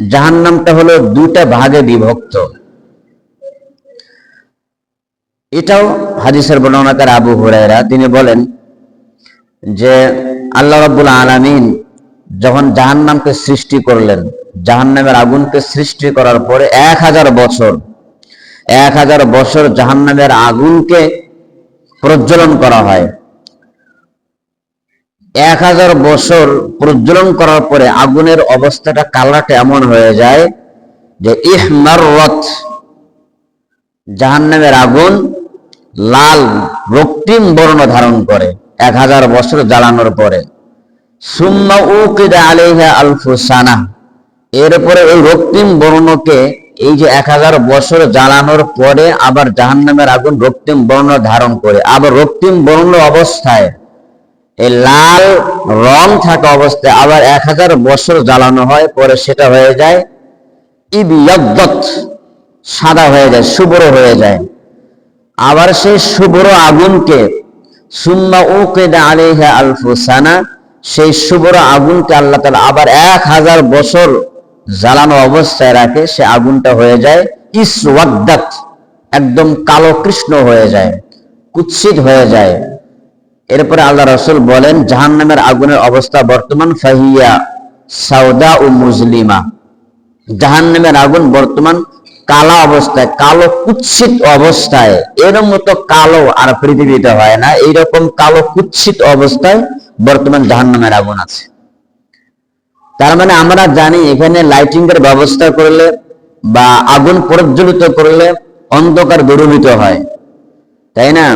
জাহান্নামটা হলো দুইটা ভাগে বিভক্ত। এটাও হাদিসের বর্ণনাকার আবু হুরায়রা, তিনি বলেন যে আল্লাহ রাব্বুল আলামিন যখন জাহান্নামকে সৃষ্টি করলেন, জাহান্নামের আগুনকে সৃষ্টি করার পরে এক হাজার বছর, এক হাজার বছর জাহান্নামের আগুনকে প্রজ্বলন করা হয়। এক হাজার বছর প্রজ্বলন করার পরে আগুনের অবস্থাটা কালারটা এমন হয়ে যায়? যে ইহমার রথ জাহান্নামের আগুন লাল রক্তিম বর্ণ ধারণ করে এক হাজার বছর জ্বালানোর পরে। সুম্মা উকিদা আলাইহা আলফুসানা, এরপরে ওই রক্তিম বর্ণকে এই যে এক হাজার বছর জ্বালানোর পরে আবার জাহান্নামের আগুন রক্তিম বর্ণ ধারণ করে, আবার রক্তিম বর্ণ অবস্থায় এই লাল রং থাকা অবস্থায় আবার এক হাজার বছর জ্বালানো হয়, পরে সেটা হয়ে যায় ইবিয়দ্দত সাদা হয়ে যায়, শুভ্র হয়ে যায়। আবার সেই শুভ্র আগুনকে, সুম্মা উকিদা আলাইহা আলফুসানা সেই শুভ্র আগুনকে আল্লাহ তাআলা আবার এক হাজার বছর জ্বালানো অবস্থায় রাখে, সে আগুনটা হয়ে যায়, ইসওয়াদ্দাত, একদম কালো কৃষ্ণ হয়ে যায়, কুৎসিত হয়ে যায়। এরপরে আল্লাহ রসুল বলেন, জাহান্নামের আগুনের অবস্থা বর্তমান, ফাহিয়া সাউদা ও মুজলিমা। জাহান্নামের আগুন বর্তমান কালা অবস্থায়, কালো কুৎসিত অবস্থায়। এর মতো কালো আর পৃথিবীতে হয় না, এইরকম কালো কুৎসিত অবস্থায় বর্তমান জাহান্নামের আগুন আছে। তার মানে আমরা জানি, এখানে লাইটিং এর ব্যবস্থা করলে বা আগুন প্রজ্বলিত করলে অন্ধকার দূরীভূত হয়। তাই না?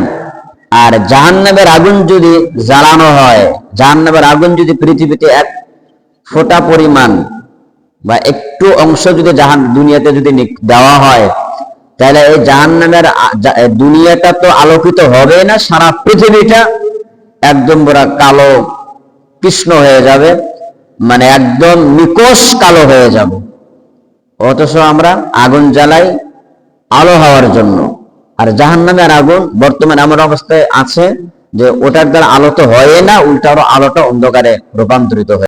আর জাহান্নামের আগুন যদি জ্বালানো হয়, জাহান্নামের আগুন যদি পৃথিবীতে এক ফোটা পরিমাণ বা একটু অংশ যদি জাহান, দুনিয়াতে যদি দেওয়া হয়, তাহলে এই জাহান্নামের দুনিয়াটা তো আলোকিত হবে না, সারা পৃথিবীটা একদম পুরা কালো কৃষ্ণ হয়ে যাবে মানে একদম নিকোষ কালো হয়ে যাবে। অথচ আমরা আগুন জ্বালাই আলো হওয়ার জন্য। আর জাহান নামের আগুন বর্তমানে আমার অবস্থায় আছে যে ওটার দ্বারা আলো তো হয় না, উল্টা আরও আলোটা অন্ধকারে রূপান্তরিত হয়ে